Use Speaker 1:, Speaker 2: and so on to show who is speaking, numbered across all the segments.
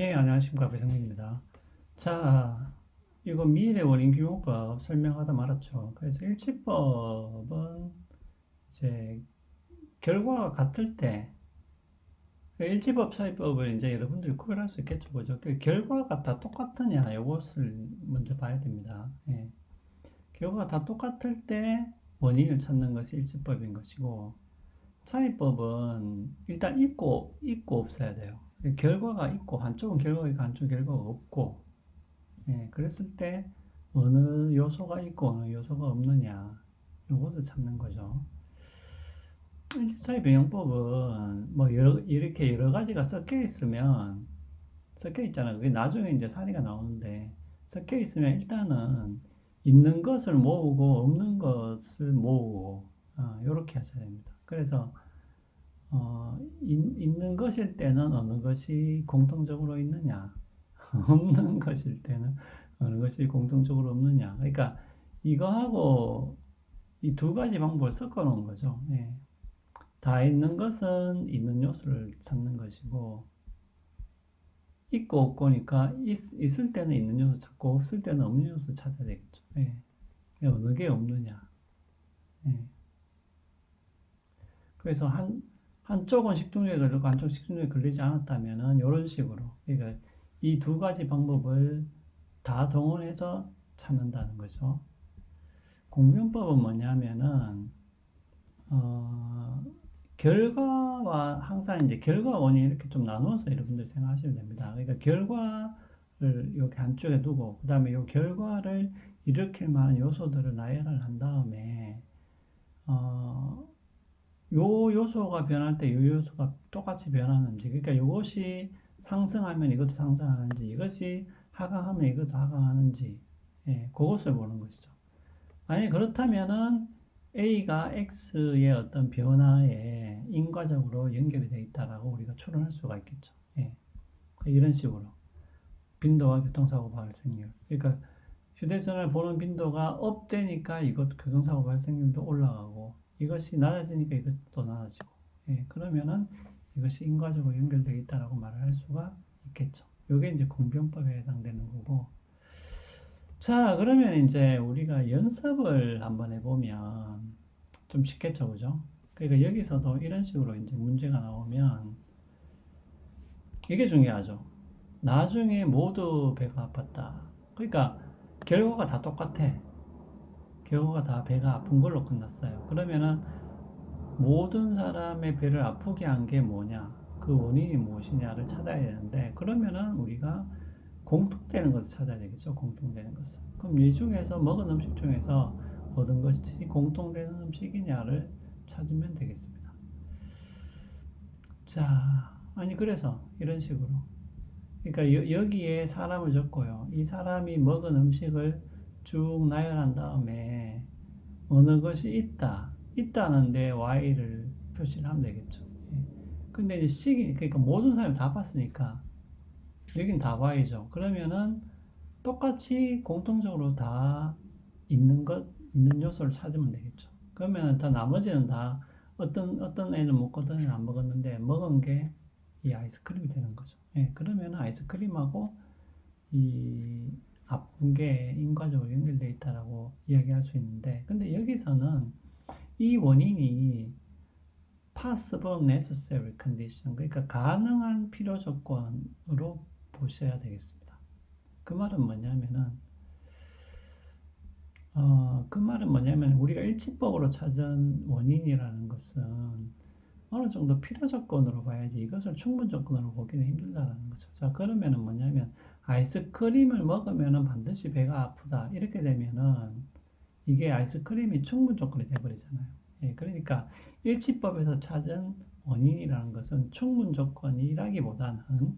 Speaker 1: 예, 안녕하십니까. 배성민입니다. 자, 이거 미래 원인 규모법 설명하다 말았죠. 그래서 일치법은 이제 결과가 같을 때 일치법, 사이법을 이제 여러분들이 구별할 수 있겠죠. 그죠? 그 결과가 다 똑같으냐, 이것을 먼저 봐야 됩니다. 예. 결과가 다 똑같을 때 원인을 찾는 것이 일치법인 것이고, 차이법은 일단 있고, 있고 없어야 돼요. 결과가 있고 한쪽은 결과가 있고 한쪽은 결과가 없고 예, 그랬을 때 어느 요소가 있고 어느 요소가 없느냐 요것을 찾는 거죠. 일차의 병용법은 뭐 여러, 이렇게 여러 가지가 섞여 있으면 섞여 있잖아요. 그게 나중에 이제 사례가 나오는데 섞여 있으면 일단은 있는 것을 모으고 없는 것을 모으고 어, 이렇게 하셔야 됩니다. 그래서 어, 있, 있는 것일 때는 어느 것이 공통적으로 있느냐, 없는 것일 때는 어느 것이 공통적으로 없느냐. 그러니까 이거하고 이 두 가지 방법을 섞어 놓은 거죠. 예. 다 있는 것은 있는 요소를 찾는 것이고, 있고 없고니까 있, 을 때는 있는 요소 찾고 없을 때는 없는 요소 찾아야 되겠죠. 예. 어느 게 없느냐. 예. 그래서 한 한쪽은 식중독에 걸리고 한쪽 식중독에 걸리지 않았다면은 이런 식으로 그러니까 이 두 가지 방법을 다 동원해서 찾는다는 거죠. 공변법은 뭐냐면은 어, 결과와 항상 이제 결과 원인 이렇게 좀 나누어서 여러분들 생각하시면 됩니다. 그러니까 결과를 여기 한쪽에 두고 그 다음에 이 결과를 일으킬 만한 요소들을 나열을 한 다음에 어, 요 요소가 변할 때 요 요소가 똑같이 변하는지 그러니까 이것이 상승하면 이것도 상승하는지 이것이 하강하면 이것도 하강하는지 예, 그것을 보는 것이죠. 만약 그렇다면은 A가 X의 어떤 변화에 인과적으로 연결이 되어 있다라고 우리가 추론할 수가 있겠죠. 예. 이런 식으로 빈도와 교통사고 발생률. 그러니까 휴대전화를 보는 빈도가 업되니까 이것 교통사고 발생률도 올라가고 이것이 낮아지니까 이것이 또 낮아지고 예, 그러면은 이것이 인과적으로 연결되어 있다라고 말을 할 수가 있겠죠. 이게 이제 공병법에 해당되는 거고 자 그러면 이제 우리가 연습을 한번 해보면 좀 쉽겠죠 그죠? 그러니까 여기서도 이런 식으로 이제 문제가 나오면 이게 중요하죠. 나중에 모두 배가 아팠다. 그러니까 결과가 다 똑같아. 결과가 다 배가 아픈 걸로 끝났어요. 그러면은 모든 사람의 배를 아프게 한 게 뭐냐, 그 원인이 무엇이냐를 찾아야 되는데, 그러면은 우리가 공통되는 것을 찾아야 되겠죠. 공통되는 것을. 그럼 이 중에서 먹은 음식 중에서 얻은 것이 공통되는 음식이냐를 찾으면 되겠습니다. 자, 아니 그래서 이런 식으로. 그러니까 여, 기에 사람을 적고요. 이 사람이 먹은 음식을 쭉 나열한 다음에 어느 것이 있다, 있다는데 y를 표시를 하면 되겠죠. 예. 근데 이제 식이, 그러니까 모든 사람이 다 봤으니까 여긴 다 y죠. 그러면은 똑같이 공통적으로 다 있는 것, 있는 요소를 찾으면 되겠죠. 그러면은 다 나머지는 다 어떤, 어떤 애는 먹고 어떤 안 먹었는데 먹은 게 이 아이스크림이 되는 거죠. 예, 그러면은 아이스크림하고 이 아픈 게 인과적으로 연결되어 있다라고 이야기할 수 있는데 근데 여기서는 이 원인이 possible necessary condition 그러니까 가능한 필요 조건으로 보셔야 되겠습니다. 그 말은 뭐냐면은 어, 그 말은 뭐냐면 우리가 일치법으로 찾은 원인이라는 것은 어느 정도 필요 조건으로 봐야지 이것을 충분 조건으로 보기는 힘들다는 거죠. 자, 그러면은 뭐냐면 아이스크림을 먹으면 반드시 배가 아프다. 이렇게 되면은 이게 아이스크림이 충분 조건이 돼버리잖아요. 예, 그러니까 일치법에서 찾은 원인이라는 것은 충분 조건이라기보다는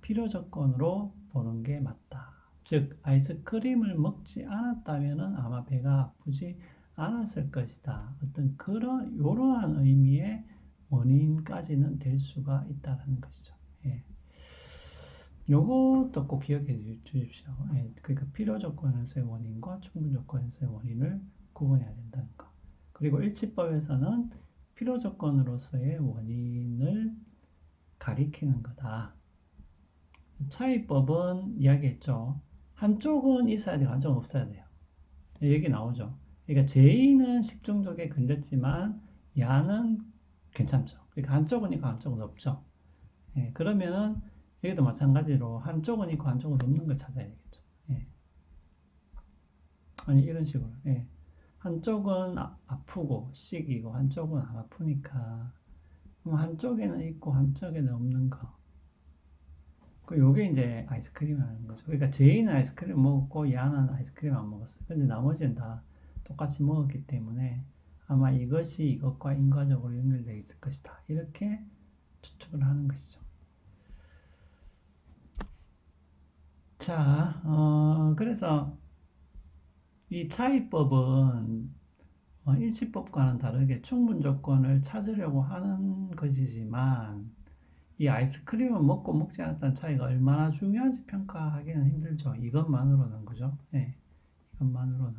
Speaker 1: 필요 조건으로 보는 게 맞다. 즉, 아이스크림을 먹지 않았다면 아마 배가 아프지 않았을 것이다. 어떤 그런, 이러한 의미의 원인까지는 될 수가 있다는 것이죠. 예. 요것도 꼭 기억해 주십시오. 예, 그러니까 필요 조건에서의 원인과 충분 조건에서의 원인을 구분해야 된다는 거. 그리고 일치법에서는 필요 조건으로서의 원인을 가리키는 거다. 차이법은 이야기했죠. 한쪽은 있어야 되고 한쪽은 없어야 돼요. 얘기 나오죠. 그러니까 제이는 식중독에 걸렸지만 야는 괜찮죠. 그러니까 한쪽은 있고 한쪽은 없죠. 예, 그러면은 여기도 마찬가지로 한쪽은 있고 한쪽은 없는 걸 찾아야 되겠죠. 예. 아니 이런 식으로. 예. 한쪽은 아, 아프고 씩이고 한쪽은 안 아프니까 한쪽에는 있고 한쪽에는 없는 거. 그 요게 이제 아이스크림 하는 거죠. 그러니까 제이는 아이스크림 먹었고 야는 아이스크림 안 먹었어요. 근데 나머지는 다 똑같이 먹었기 때문에 아마 이것이 이것과 인과적으로 연결되어 있을 것이다. 이렇게 추측을 하는 것이죠. 자, 어, 그래서 이 차이법은 어, 일치법과는 다르게 충분 조건을 찾으려고 하는 것이지만 이 아이스크림을 먹고 먹지 않았다는 차이가 얼마나 중요한지 평가하기는 힘들죠. 이것만으로는 그죠? 네, 이것만으로는.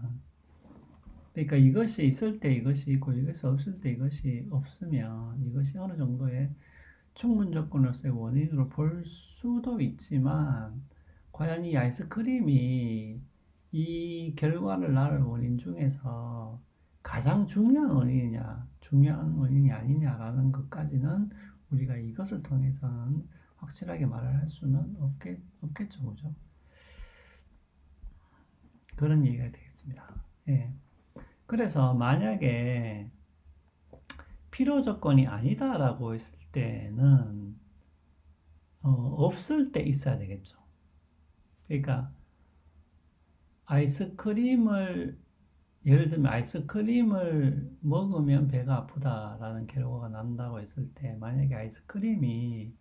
Speaker 1: 그러니까 이것이 있을 때 이것이 있고 이것이 없을 때 이것이 없으면 이것이 어느 정도의 충분 조건으로서의 원인으로 볼 수도 있지만 과연 이 아이스크림이 이 결과를 낳을 원인 중에서 가장 중요한 원인이냐, 중요한 원인이 아니냐라는 것까지는 우리가 이것을 통해서는 확실하게 말을 할 수는 없겠, 없겠죠, 그죠? 그런 얘기가 되겠습니다. 예. 그래서 만약에 필요 조건이 아니다라고 했을 때는 어, 없을 때 있어야 되겠죠. 그러니까 아이스크림을 예를 들면 아이스크림을 먹으면 배가 아프다라는 결과가 난다고 했을 때 만약에 아이스크림이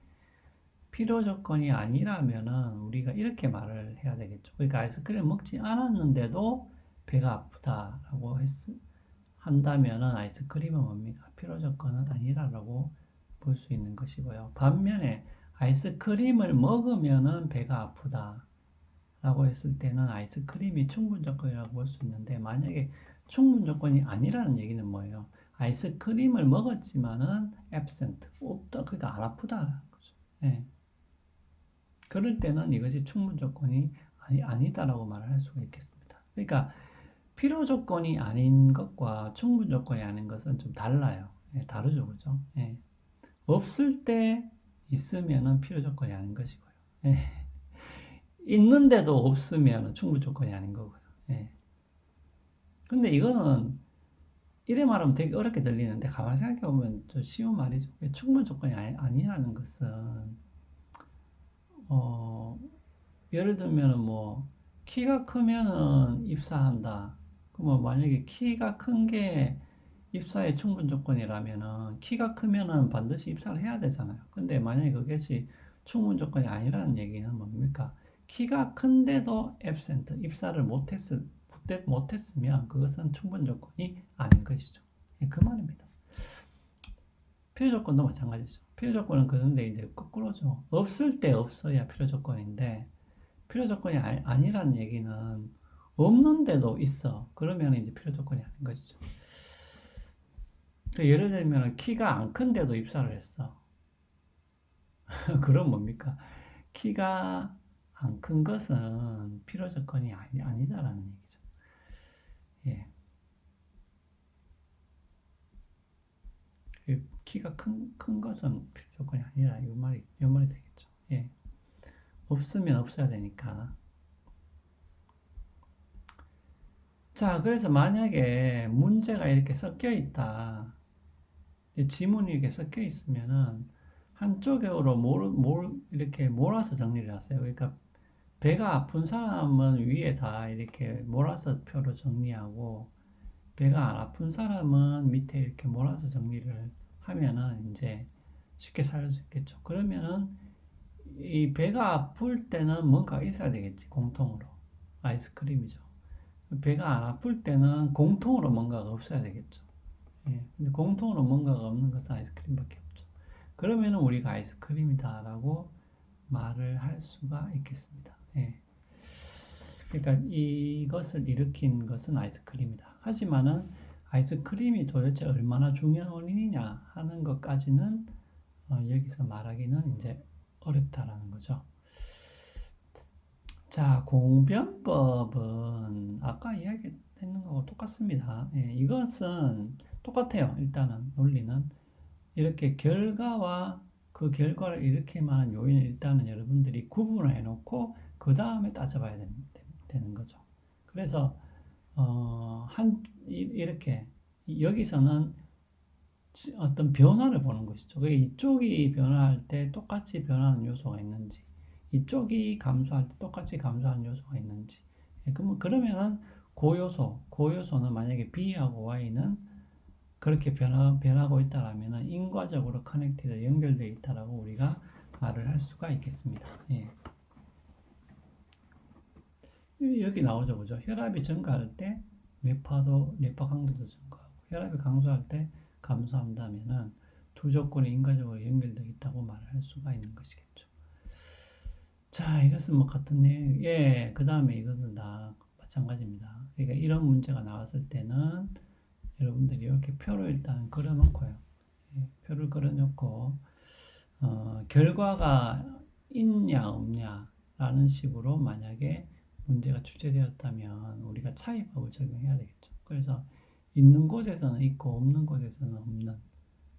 Speaker 1: 필요 조건이 아니라면은 우리가 이렇게 말을 해야 되겠죠. 그러니까 아이스크림 먹지 않았는데도 배가 아프다라고 했, 한다면은 아이스크림은 뭡니까? 필요 조건은 아니라고 볼 수 있는 것이고요. 반면에 아이스크림을 먹으면은 배가 아프다. 라고 했을 때는 아이스크림이 충분 조건이라고 볼 수 있는데 만약에 충분 조건이 아니라는 얘기는 뭐예요? 아이스크림을 먹었지만은 absent, 없다, 그러니까 안 아프다라는 거죠. 예. 그럴 때는 이것이 충분 조건이 아니, 아니다라고 말을 할 수가 있겠습니다. 그러니까 필요 조건이 아닌 것과 충분 조건이 아닌 것은 좀 달라요. 예, 다르죠, 그죠? 예. 없을 때 있으면은 필요 조건이 아닌 것이고요. 예. 있는데도 없으면 충분 조건이 아닌 거고요. 예. 근데 이거는 이래 말하면 되게 어렵게 들리는데 가만히 생각해 보면 좀 쉬운 말이죠. 충분 조건이 아니, 라는 것은 어 예를 들면은 뭐 키가 크면은 입사한다. 그러면 만약에 키가 큰 게 입사의 충분 조건이라면은 키가 크면은 반드시 입사를 해야 되잖아요. 근데 만약에 그것이 충분 조건이 아니라는 얘기는 뭡니까? 키가 큰데도 absent, 입사를 못했, 못했으면 그것은 충분 조건이 아닌 것이죠. 예, 그 말입니다. 필요 조건도 마찬가지죠. 필요 조건은 그런데 이제 거꾸로죠. 없을 때 없어야 필요 조건인데, 필요 조건이 아니, 라는 얘기는 없는데도 있어. 그러면 이제 필요 조건이 아닌 것이죠. 그 예를 들면 키가 안 큰데도 입사를 했어. 그럼 뭡니까? 키가 안 큰 것은 필요 조건이 아니, 아니다라는 얘기죠. 예. 그 키가 큰, 큰 것은 필요 조건이 아니라 이 말이, 이 말이 되겠죠. 예. 없으면 없어야 되니까. 자, 그래서 만약에 문제가 이렇게 섞여 있다. 지문이 이렇게 섞여 있으면은 한쪽으로 몰, 몰, 이렇게 몰아서 정리를 하세요. 그러니까 배가 아픈 사람은 위에 다 이렇게 몰아서 표로 정리하고 배가 안 아픈 사람은 밑에 이렇게 몰아서 정리를 하면은 이제 쉽게 살 수 있겠죠. 그러면은 이 배가 아플 때는 뭔가 있어야 되겠지 공통으로 아이스크림이죠. 배가 안 아플 때는 공통으로 뭔가가 없어야 되겠죠. 예. 근데 공통으로 뭔가가 없는 것은 아이스크림밖에 없죠. 그러면은 우리가 아이스크림이다라고 말을 할 수가 있겠습니다. 예. 그러니까 이것을 일으킨 것은 아이스크림이다. 하지만은 아이스크림이 도대체 얼마나 중요한 원인이냐 하는 것까지는 어, 여기서 말하기는 이제 어렵다라는 거죠. 자, 공변법은 아까 이야기했는 거하고 똑같습니다. 예, 이것은 똑같아요. 일단은 논리는 이렇게 결과와 그 결과를 만한 요인을 일단은 여러분들이 구분을 해놓고 그 다음에 따져봐야 되, 는 거죠. 그래서 어, 한 이- 이렇게 여기서는 어떤 변화를 보는 것이죠. 이쪽이 변화할 때 똑같이 변하는 요소가 있는지, 이쪽이 감소할 때 똑같이 감소하는 요소가 있는지. 예, 그러면 그러면은 그 요소, 그 요소는 만약에 B하고 Y는 그렇게 변화, 변하고 있다라면은 인과적으로 커넥티드 연결되어 있다라고 우리가 말을 할 수가 있겠습니다. 예. 여기 나오죠, 그죠? 혈압이 증가할 때 뇌파도 뇌파 강도도 증가하고 혈압이 감소할 때 감소한다면은 두 조건이 인과적으로 연결되어 있다고 말을 할 수가 있는 것이겠죠. 자, 이것은 뭐 같은 내용, 예, 그 다음에 이것은 다 마찬가지입니다. 그러니까 이런 문제가 나왔을 때는 여러분들이 이렇게 표를 일단 그려놓고요. 예, 표를 그려놓고, 어, 결과가 있냐, 없냐라는 식으로 만약에 문제가 출제되었다면 우리가 차이법을 적용해야 되겠죠. 그래서 있는 곳에서는 있고 없는 곳에서는 없는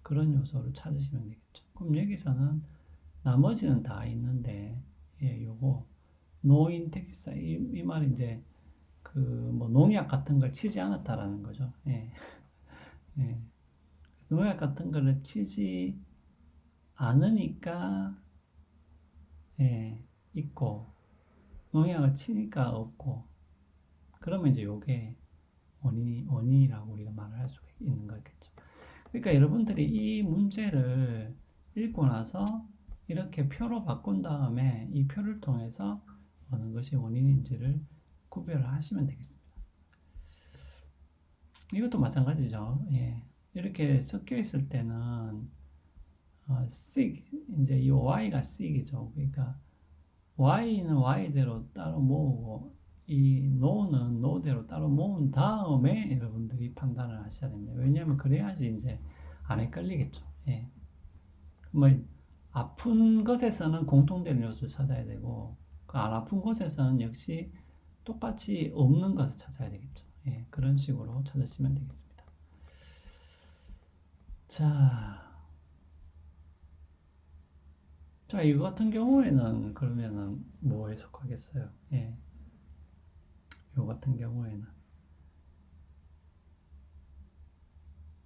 Speaker 1: 그런 요소를 찾으시면 되겠죠. 그럼 여기서는 나머지는 다 있는데 예, 요거 노인텍사 이, 이 말이 이제 그 뭐 농약 같은 걸 치지 않았다라는 거죠. 예. 예. 농약 같은 거를 치지 않으니까 예, 있고 농약을 치니까 없고 그러면 이제 요게 원인이 원인이라고 우리가 말을 할 수가 있는 거겠죠. 그러니까 여러분들이 이 문제를 읽고 나서 이렇게 표로 바꾼 다음에 이 표를 통해서 어느 것이 원인인지를 구별을 하시면 되겠습니다. 이것도 마찬가지죠. 예. 이렇게 섞여 있을 때는 어, sig 이제 이 y가 sig이죠. 그러니까 y는 y대로 따로 모으고 이 no는 no대로 따로 모은 다음에 여러분들이 판단을 하셔야 됩니다. 왜냐하면 그래야지 이제 안 헷갈리겠죠. 예. 뭐 아픈 것에서는 공통되는 요소를 찾아야 되고 그 안 아픈 곳에서는 역시 똑같이 없는 것을 찾아야 되겠죠. 예, 그런 식으로 찾으시면 되겠습니다. 자, 자, 이거 같은 경우에는 그러면은 뭐에 속하겠어요? 예, 요 같은 경우에는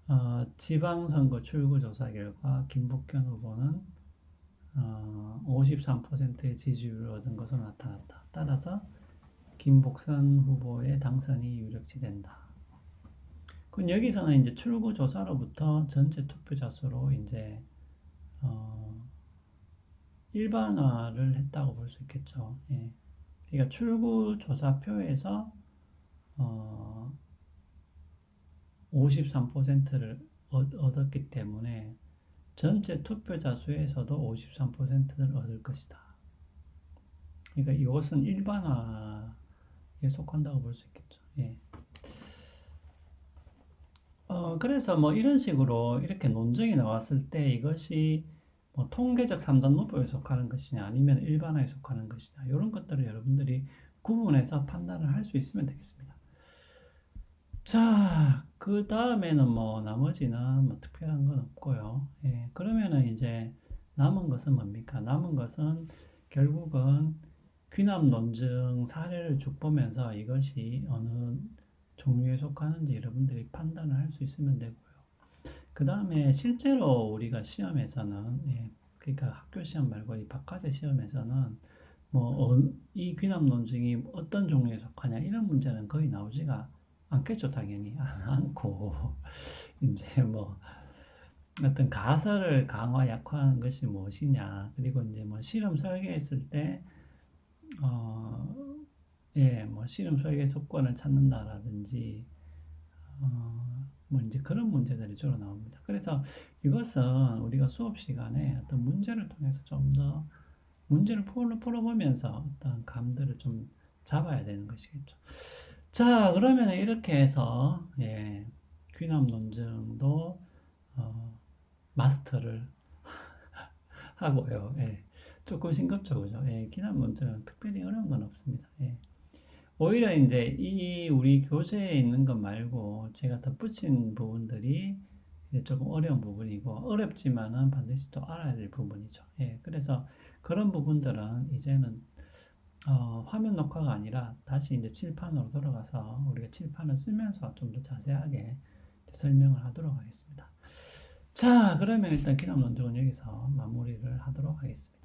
Speaker 1: 어, 지방선거 출구조사 결과 김복현 후보는 어, 53%의 지지율을 얻은 것으로 나타났다. 따라서 김복선 후보의 당선이 유력시 된다. 그럼 여기서는 이제 출구 조사로부터 전체 투표자 수로 이제 어, 일반화를 했다고 볼 수 있겠죠. 예. 그러니까 출구 조사표에서 어, 53%를 얻었기 때문에 전체 투표자 수에서도 53%를 얻을 것이다. 그러니까 이것은 일반화 에 속한다고 볼 수 있겠죠. 예. 어, 그래서 뭐 이런 식으로 이렇게 논증이 나왔을 때 이것이 뭐 통계적 3단 노법에 속하는 것이냐 아니면 일반화에 속하는 것이냐 이런 것들을 여러분들이 구분해서 판단을 할 수 있으면 되겠습니다. 자, 그 다음에는 뭐 나머지는 뭐 특별한 건 없고요. 예, 그러면은 이제 남은 것은 뭡니까? 남은 것은 결국은 귀남 논증 사례를 쭉 보면서 이것이 어느 종류에 속하는지 여러분들이 판단을 할 수 있으면 되고요. 그 다음에 실제로 우리가 시험에서는 예, 그러니까 학교 시험 말고 이 박과제 시험에서는 뭐이 귀남 논증이 어떤 종류에 속하냐 이런 문제는 거의 나오지가 않겠죠, 당연히. 안 않고, 이제 뭐, 어떤 가설을 강화, 약화하는 것이 무엇이냐. 그리고 이제 뭐 실험 설계했을 때, 어, 예, 뭐 설계 조건을 찾는다라든지, 어, 뭐 이제 그런 문제들이 주로 나옵니다. 그래서 이것은 우리가 수업 시간에 어떤 문제를 통해서 좀 더 문제를 풀어, 풀어보면서 어떤 감들을 좀 잡아야 되는 것이겠죠. 자, 그러면 이렇게 해서, 예, 귀남 논증도, 어, 마스터를 하고요. 예. 조금 싱겁죠, 그죠? 예, 기납 문제는 특별히 어려운 건 없습니다. 예. 오히려 이제 이 우리 교재에 있는 것 말고 제가 덧붙인 부분들이 조금 어려운 부분이고 어렵지만은 반드시 또 알아야 될 부분이죠. 예, 그래서 그런 부분들은 이제는 어, 화면 녹화가 아니라 다시 이제 칠판으로 돌아가서 우리가 칠판을 쓰면서 좀 더 자세하게 설명을 하도록 하겠습니다. 자, 그러면 일단 기납 논증은 여기서 마무리를 하도록 하겠습니다.